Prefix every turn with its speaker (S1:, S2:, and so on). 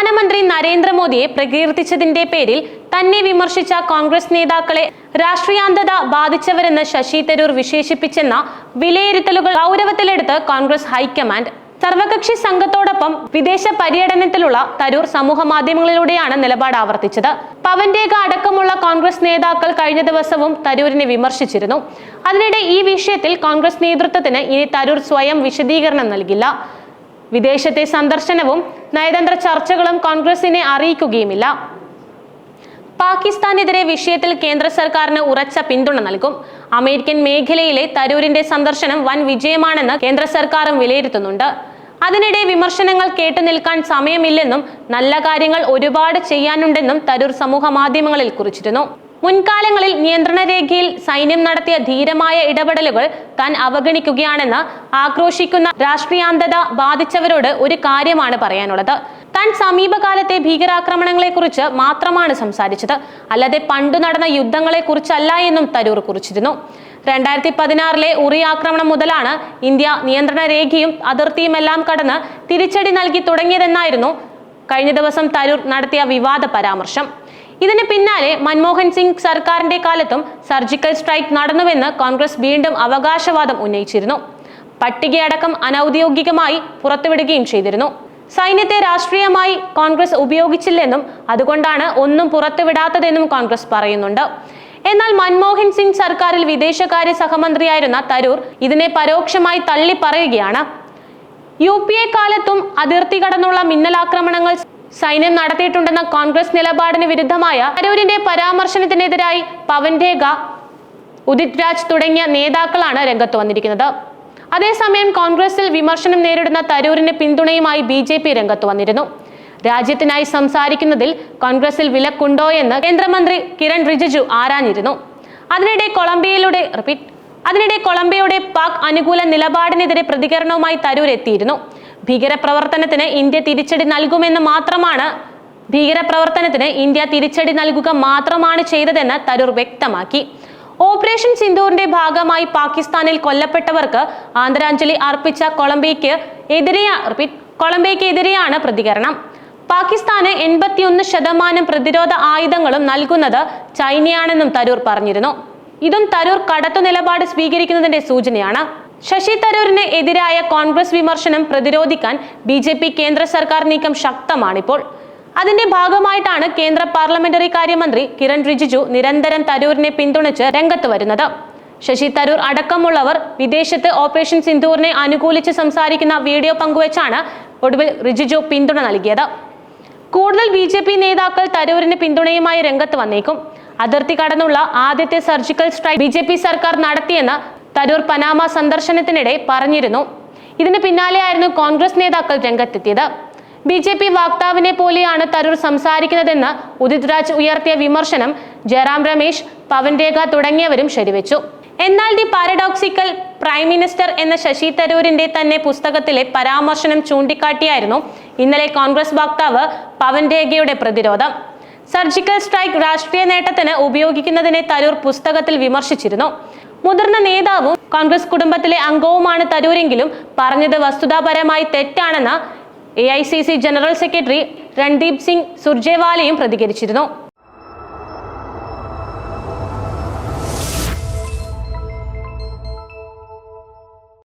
S1: പ്രധാനമന്ത്രി നരേന്ദ്രമോദിയെ പ്രകീർത്തിച്ചതിന്റെ പേരിൽ തന്നെ വിമർശിച്ച കോൺഗ്രസ് നേതാക്കളെ രാഷ്ട്രീയാന്തത ബാധിച്ചവരെന്ന് ശശി തരൂർ വിശേഷിപ്പിച്ചെന്ന വിലയിരുത്തലുകൾ ഗൗരവത്തിലെടുത്ത് കോൺഗ്രസ് ഹൈക്കമാൻഡ്. സർവകക്ഷി സംഘത്തോടൊപ്പം വിദേശ പര്യടനത്തിലുള്ള തരൂർ സമൂഹ മാധ്യമങ്ങളിലൂടെയാണ് നിലപാട് ആവർത്തിച്ചത്. പവൻരേഖ അടക്കമുള്ള കോൺഗ്രസ് നേതാക്കൾ കഴിഞ്ഞ ദിവസവും തരൂരിനെ വിമർശിച്ചിരുന്നു. അതിനിടെ ഈ വിഷയത്തിൽ കോൺഗ്രസ് നേതൃത്വത്തിന് ഇനി തരൂർ സ്വയം വിശദീകരണം നൽകില്ല. വിദേശത്തെ സന്ദർശനവും നയതന്ത്ര ചർച്ചകളും കോൺഗ്രസിനെ അറിയിക്കുകയുമില്ല. പാകിസ്ഥാനെതിരെ വിഷയത്തിൽ കേന്ദ്ര സർക്കാരിന് ഉറച്ച പിന്തുണ നൽകും. അമേരിക്കൻ മേഖലയിലെ തരൂരിന്റെ സന്ദർശനം വൻ വിജയമാണെന്ന് കേന്ദ്ര സർക്കാരും വിലയിരുത്തുന്നുണ്ട്. അതിനിടെ വിമർശനങ്ങൾ കേട്ടു നിൽക്കാൻ സമയമില്ലെന്നും നല്ല കാര്യങ്ങൾ ഒരുപാട് ചെയ്യാനുണ്ടെന്നും തരൂർ സമൂഹ മാധ്യമങ്ങളിൽ കുറിച്ചിരുന്നു. മുൻകാലങ്ങളിൽ നിയന്ത്രണ രേഖയിൽ സൈന്യം നടത്തിയ ധീരമായ ഇടപെടലുകൾ താൻ അവഗണിക്കുകയാണെന്ന് ആക്രോശിക്കുന്ന രാഷ്ട്രീയാന്തത ബാധിച്ചവരോട് ഒരു കാര്യമാണ് പറയാനുള്ളത്. താൻ സമീപകാലത്തെ ഭീകരാക്രമണങ്ങളെക്കുറിച്ച് മാത്രമാണ് സംസാരിച്ചത്. അല്ലാതെ പണ്ടു നടന്ന യുദ്ധങ്ങളെക്കുറിച്ചല്ല എന്നും തരൂർ കുറിച്ചിരുന്നു. രണ്ടായിരത്തി പതിനാറിലെ ഉറി ആക്രമണം മുതലാണ് ഇന്ത്യ നിയന്ത്രണ രേഖയും അതിർത്തിയുമെല്ലാം കടന്ന് തിരിച്ചടി നൽകി തുടങ്ങിയതെന്നായിരുന്നു കഴിഞ്ഞ ദിവസം തരൂർ നടത്തിയ വിവാദ പരാമർശം. ഇതിന് പിന്നാലെ മൻമോഹൻ സിംഗ് സർക്കാരിന്റെ കാലത്തും സർജിക്കൽ സ്ട്രൈക്ക് നടന്നുവെന്ന് കോൺഗ്രസ് വീണ്ടും അവകാശവാദം ഉന്നയിച്ചിരുന്നു. പട്ടികയടക്കം അനൌദ്യോഗികമായി പുറത്തുവിടുകയും ചെയ്തിരുന്നു. സൈന്യത്തെ രാഷ്ട്രീയമായി കോൺഗ്രസ് ഉപയോഗിച്ചില്ലെന്നും അതുകൊണ്ടാണ് ഒന്നും പുറത്തുവിടാത്തതെന്നും കോൺഗ്രസ് പറയുന്നുണ്ട്. എന്നാൽ മൻമോഹൻ സിംഗ് സർക്കാരിൽ വിദേശകാര്യ സഹമന്ത്രിയായിരുന്ന തരൂർ ഇതിനെ പരോക്ഷമായി തള്ളി പറയുകയാണ് യു പി എ കാലത്തും അതിർത്തി കടന്നുള്ള മിന്നലാക്രമണങ്ങൾ സൈന്യം നടത്തിയിട്ടുണ്ടെന്ന കോൺഗ്രസ് നിലപാടിന് വിരുദ്ധമായ തരൂരിന്റെ പരാമർശനത്തിനെതിരായി പവൻ രേഖ ഉദിത് രാജ് തുടങ്ങിയ നേതാക്കളാണ് രംഗത്ത് വന്നിരിക്കുന്നത്. അതേസമയം കോൺഗ്രസിൽ വിമർശനം നേരിടുന്ന തരൂരിന് പിന്തുണയുമായി ബി ജെ പി രംഗത്ത് വന്നിരുന്നു. രാജ്യത്തിനായി സംസാരിക്കുന്നതിൽ കോൺഗ്രസിൽ വിലക്കുണ്ടോ എന്ന് കേന്ദ്രമന്ത്രി കിരൺ റിജിജു ആരാഞ്ഞിരുന്നു. അതിനിടെ കൊളംബിയയിലൂടെ റിപ്പീറ്റ് അതിനിടെ കൊളംബിയയുടെ പാക് അനുകൂല നിലപാടിനെതിരെ പ്രതികരണവുമായി തരൂർ എത്തിയിരുന്നു. ഭീകരപ്രവർത്തനത്തിന് ഇന്ത്യ തിരിച്ചടി നൽകുമെന്ന് മാത്രമാണ് ഭീകരപ്രവർത്തനത്തിന് ഇന്ത്യ തിരിച്ചടി നൽകുക മാത്രമാണ് ചെയ്തതെന്ന് തരൂർ വ്യക്തമാക്കി. ഓപ്പറേഷൻ സിന്ദൂറിന്റെ ഭാഗമായി പാകിസ്ഥാനിൽ കൊല്ലപ്പെട്ടവർക്ക് ആദരാഞ്ജലി അർപ്പിച്ച കൊളംബിയയ്ക്ക് എതിരെ കൊളംബിയയ്ക്ക് എതിരെയാണ് പ്രതികരണം. പാകിസ്ഥാന് എൺപത്തിയൊന്ന് ശതമാനം പ്രതിരോധ ആയുധങ്ങളും നൽകുന്നത് ചൈനയാണെന്നും തരൂർ പറഞ്ഞിരുന്നു. ഇതും തരൂർ കടത്തു നിലപാട് സ്വീകരിക്കുന്നതിന്റെ സൂചനയാണ്. ശശി തരൂരിന് എതിരായ കോൺഗ്രസ് വിമർശനം പ്രതിരോധിക്കാൻ ബി ജെ പി കേന്ദ്ര സർക്കാർ നീക്കം ശക്തമാണിപ്പോൾ. അതിന്റെ ഭാഗമായിട്ടാണ് കേന്ദ്ര പാർലമെന്ററി കാര്യമന്ത്രി കിരൺ റിജിജു നിരന്തരം തരൂരിനെ പിന്തുണച്ച് രംഗത്ത് വരുന്നത്. ശശി തരൂർ അടക്കമുള്ളവർ വിദേശത്ത് ഓപ്പറേഷൻ സിന്ദൂറിനെ അനുകൂലിച്ച് സംസാരിക്കുന്ന വീഡിയോ പങ്കുവച്ചാണ് ഒടുവിൽ റിജിജു പിന്തുണ നൽകിയത്. കൂടുതൽ ബി ജെ പി നേതാക്കൾ തരൂരിന് പിന്തുണയുമായി രംഗത്ത് വന്നേക്കും. അതിർത്തി കടന്നുള്ള ആദ്യത്തെ സർജിക്കൽ സ്ട്രൈക്ക് ബി സർക്കാർ നടത്തിയെന്ന് തരൂർ പനാമ സന്ദർശനത്തിനിടെ പറഞ്ഞിരുന്നു. ഇതിന് പിന്നാലെയായിരുന്നു കോൺഗ്രസ് നേതാക്കൾ രംഗത്തെത്തിയത്. ബി ജെ പി വക്താവിനെ പോലെയാണ് തരൂർ സംസാരിക്കുന്നതെന്ന് ഉദിത് രാജ് ഉയർത്തിയ വിമർശനം ജയറാം രമേശ് പവൻ രേഖ തുടങ്ങിയവരും ശരിവെച്ചു. എന്നാൽ ദി പാരഡോക്സിക്കൽ പ്രൈം മിനിസ്റ്റർ എന്ന ശശി തരൂരിന്റെ തന്നെ പുസ്തകത്തിലെ പരാമർശനം ചൂണ്ടിക്കാട്ടിയായിരുന്നു ഇന്നലെ കോൺഗ്രസ് വക്താവ് പവൻ രേഖയുടെ പ്രതിരോധം. സർജിക്കൽ സ്ട്രൈക്ക് രാഷ്ട്രീയ നേട്ടത്തിന് ഉപയോഗിക്കുന്നതിനെ തരൂർ പുസ്തകത്തിൽ വിമർശിച്ചിരുന്നു. മുതിർന്ന നേതാവും കോൺഗ്രസ് കുടുംബത്തിലെ അംഗവുമാണ് തരൂരെങ്കിലും പറഞ്ഞത് വസ്തുതാപരമായി തെറ്റാണെന്ന് A general secretary Randeep Singh സുർജേവാലയും പ്രതികരിച്ചിരുന്നു.